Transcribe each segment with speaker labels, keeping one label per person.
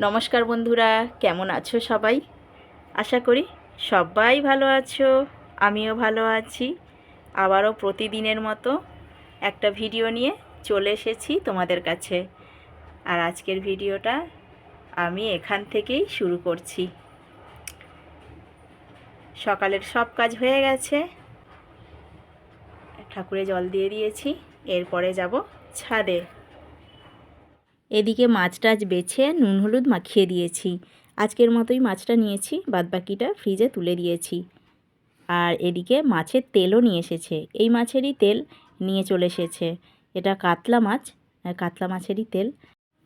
Speaker 1: নমস্কার বন্ধুরা, কেমন আছো সবাই? আশা করি সবাই ভালো আছো, আমিও ভালো আছি। আবারও প্রতিদিনের মতো একটা ভিডিও নিয়ে চলে এসেছি তোমাদের কাছে। আর আজকের ভিডিওটা আমি এখান থেকেই শুরু করছি। সকালের সব কাজ হয়ে গেছে। ঠাকুরে জল দিয়ে দিয়েছি, এরপরে যাব ছাদে। এদিকে মাছ টাছ বেছে নুন হলুদ মাখিয়ে দিয়েছি। আজকের মতোই মাছটা নিয়েছি, বাদবাকিটা ফ্রিজে তুলে দিয়েছি। আর এদিকে মাছের তেলও নিয়ে এসেছে। এই মাছেরই তেল নিয়ে চলে এসেছে। এটা কাতলা মাছ কাতলা মাছেরই তেল।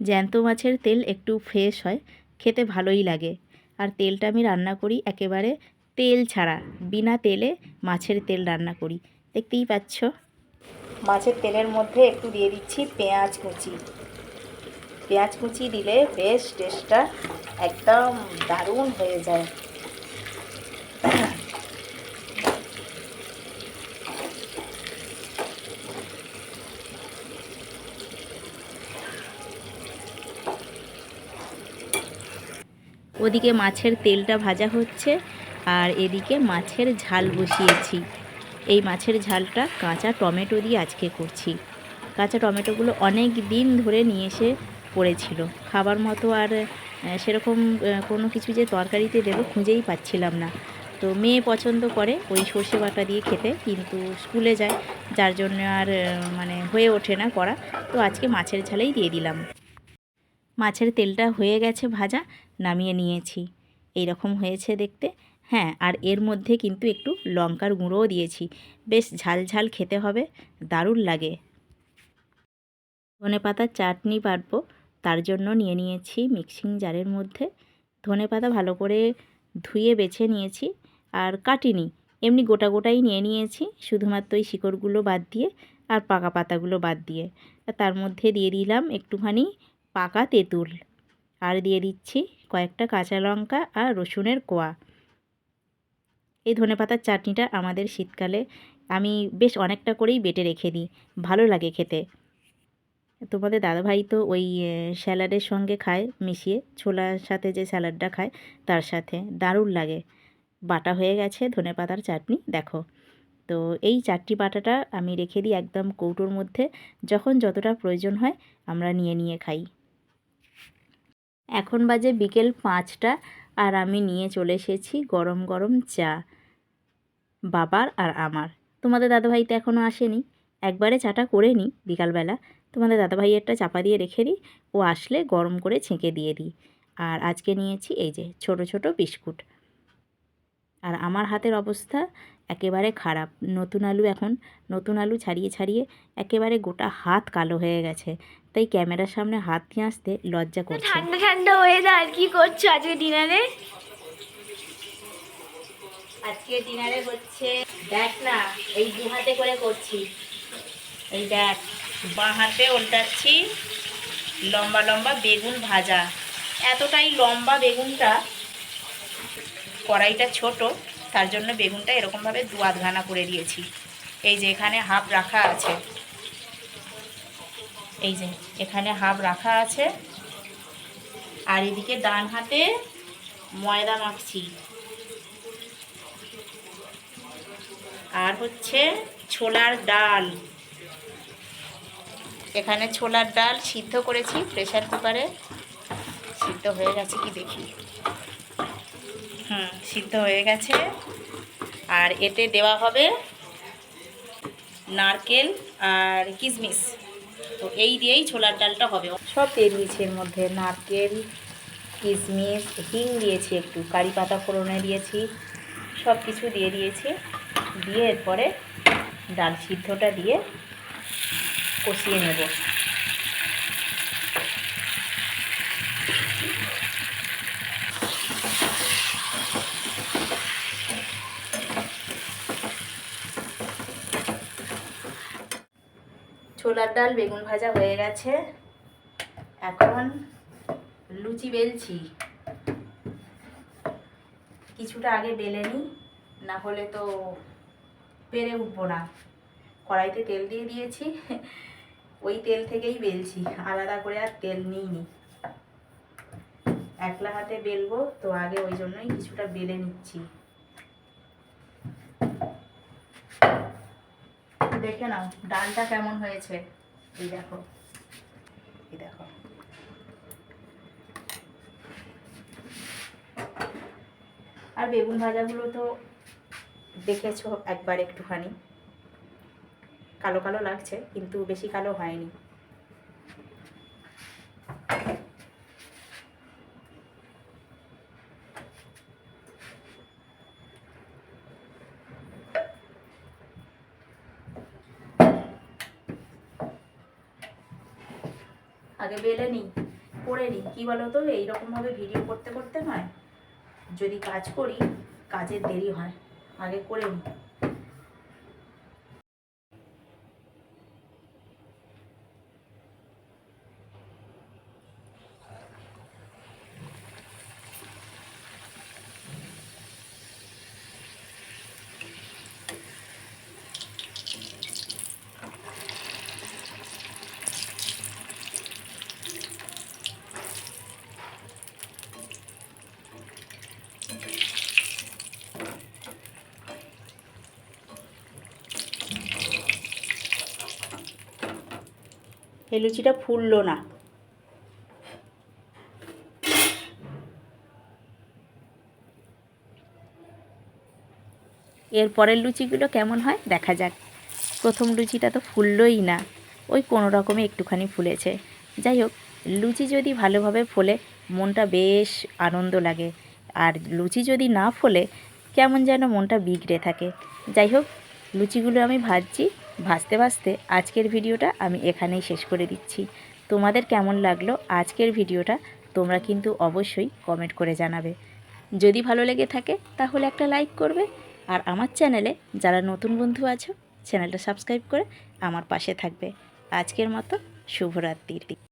Speaker 1: জ্যান্ত মাছের তেল একটু ফ্রেশ হয়, খেতে ভালোই লাগে। আর তেলটা আমি রান্না করি একেবারে তেল ছাড়া, বিনা তেলে মাছের তেল রান্না করি। দেখতেই পাচ্ছ? মাছের তেলের মধ্যে একটু দিয়ে দিচ্ছি পেঁয়াজ কুচি। পেঁয়াজ কুচি দিলে বেশ টেস্টটা একদম দারুণ হয়ে যায়। ওদিকে মাছের তেলটা ভাজা হচ্ছে আর এদিকে মাছের ঝাল বসিয়েছি। এই মাছের ঝালটা কাঁচা টমেটো দিয়ে আজকে করছি। কাঁচা টমেটোগুলো অনেক দিন ধরে নিয়ে এসে পড়েছিল খাবার মতো আর সেরকম কোনো কিছু যে তরকারিতে দেবো খুঁজেই পাচ্ছিলাম না। তো মেয়ে পছন্দ করে ওই সর্ষে বাটা দিয়ে খেতে, কিন্তু স্কুলে যায়, যার জন্য আর মানে হয়ে ওঠে না করা। তো আজকে মাছের ঝালেই দিয়ে দিলাম। মাছের তেলটা হয়ে গেছে ভাজা, নামিয়ে নিয়েছি। এই রকম হয়েছে দেখতে। হ্যাঁ আর এর মধ্যে কিন্তু একটু লঙ্কার গুঁড়োও দিয়েছি। বেশ ঝাল ঝাল খেতে হবে, দারুণ লাগে। ধনে পাতার চাটনি বাটবো তার জন্য নিয়ে নিয়েছি মিক্সিং জারের মধ্যে। ধনে পাতা ভালো করে ধুয়ে বেছে নিয়েছি আর কাটিনি। এমনি গোটা গোটাই নিয়ে নিয়েছি, শুধুমাত্র ওই শিকড়গুলো বাদ দিয়ে আর পাকা পাতাগুলো বাদ দিয়ে। তার মধ্যে দিয়ে দিলাম একটুখানি পাকা তেঁতুল আর দিয়ে দিচ্ছি কয়েকটা কাঁচা লঙ্কা আর রসুনের কোয়া। এই ধনেপাতার চাটনিটা আমাদের শীতকালে আমি বেশ অনেকটা করেই বেটে রেখে দিই, ভালো লাগে খেতে। তোমাদের দাদাভাই তো ওই স্যালাডের সঙ্গে খায় মিশিয়ে, ছোলার সাথে যে স্যালাডটা খায় তার সাথে। দারুণ লাগে। বাটা হয়ে গেছে ধনেপাতার চাটনি, দেখো। তো এই চাটনি বাটাটা আমি রেখে দিই একদম কৌটোর মধ্যে, যখন যতটা প্রয়োজন হয় আমরা নিয়ে নিয়ে খাই। এখন বাজে বিকেল পাঁচটা আর আমি নিয়ে চলে এসেছি গরম গরম চা। বাবার আর আমার। তোমাদের দাদাভাই তো এখনও আসেনি। একবারে চাটা করে নিই বিকালবেলা। তোমাদের দাদাভাইয়েরটা চাপা দিয়ে রেখে দিই। ও আসলে গরম করে ছেঁকে দিয়ে দিই। আর আজকে নিয়েছি এই যে ছোট ছোট বিস্কুট। আর আমার হাতের অবস্থা একেবারে খারাপ। নতুন আলু এখন নতুন আলু ছাড়িয়ে ছাড়িয়ে একেবারে গোটা হাত কালো হয়ে গেছে। তাই ক্যামেরার সামনে হাত নিয়ে আসতে লজ্জা করছে।
Speaker 2: ঠান্ডা ঠান্ডা ওয়েদার কি করছ আজকে ডিনারে
Speaker 1: আজকে ডিনারে হচ্ছে দেখ না এই দু হাতে করে করছি। এই দেখ, বাঁ হাতে উল্টাচ্ছি লম্বা লম্বা বেগুন ভাজা। এতটাই লম্বা বেগুনটা, কড়াইটা ছোট, তার জন্য বেগুনটা এরকমভাবে দু আধখানা করে দিয়েছি। এই যে এখানে হাফ রাখা আছে। এই যে এখানে হাফ রাখা আছে। আর এদিকে ডান হাতে ময়দা মাখছি। আর হচ্ছে ছোলার ডাল। এখানে ছোলার ডাল সিদ্ধ করেছি, প্রেসার কুকারে। সিদ্ধ হয়ে গেছে কি দেখি। হুম, সিদ্ধ হয়ে গেছে। আর এতে দেওয়া হবে নারকেল আর কিশমিশ তো এই দিয়েই ছোলার ডালটা হবে। সব দিয়ে দিয়েছি এর মধ্যে নারকেল কিশমিশ হিং দিয়েছি একটু, কারি পাতা ফোড়নে দিয়েছি সব কিছু দিয়ে দিয়েছি। দিয়ে এরপরে ডাল সিদ্ধটা দিয়ে কষিয়ে নেব। ছোলার ডাল, বেগুন ভাজা হয়ে গেছে। এখন লুচি বেলছি। কিছুটা আগে বেলে নিই, না হলে তো পেরে উঠবো না। কড়াইতে তেল দিয়ে দিয়েছি। ওই তেল থেকেই বেলছি, আলাদা করে আর তেল নিইনি। একলা হাতে বেলবো, তো আগে ওই জন্যই কিছুটা বেলে নিচ্ছি। দেখে নাও, ডালটা কেমন হয়েছে? এই দেখো এই দেখো। আর বেগুন ভাজাগুলো তো দেখেছ একবার একটুখানি। কালো কালো লাগছে, কিন্তু বেশি কালো হয়নি। আগে বেলে নিই করে নিই কী বলো তো এইরকমভাবে ভিডিও করতে করতে নয়, যদি কাজ করি, কাজের দেরি হয়, আগে করে নিই এই লুচিটা ফুললো না। এর পরের লুচিগুলো কেমন হয় দেখা যাক। প্রথম লুচিটা তো ফুললোই না, ওই কোনো রকমে একটুখানি ফুলেছে। যাই হোক, লুচি যদি ভালোভাবে ফোলে, মনটা বেশ আনন্দ লাগে। আর লুচি যদি না ফোলে, কেমন যেন মনটা বিগড়ে থাকে। যাই হোক, লুচিগুলো আমি ভাজছি। ভাজতে ভাজতে আজকের ভিডিওটা আমি এখানেই শেষ করে দিচ্ছি। তোমাদের কেমন লাগল আজকের ভিডিওটা তোমরা কিন্তু অবশ্যই কমেন্ট করে জানাবে। যদি ভালো লেগে থাকে তাহলে একটা লাইক করবে আর আমার চ্যানেলে যারা নতুন বন্ধু আছো চ্যানেলটা সাবস্ক্রাইব করে আমার পাশে থাকবে। আজকের মতো শুভরাত্রির।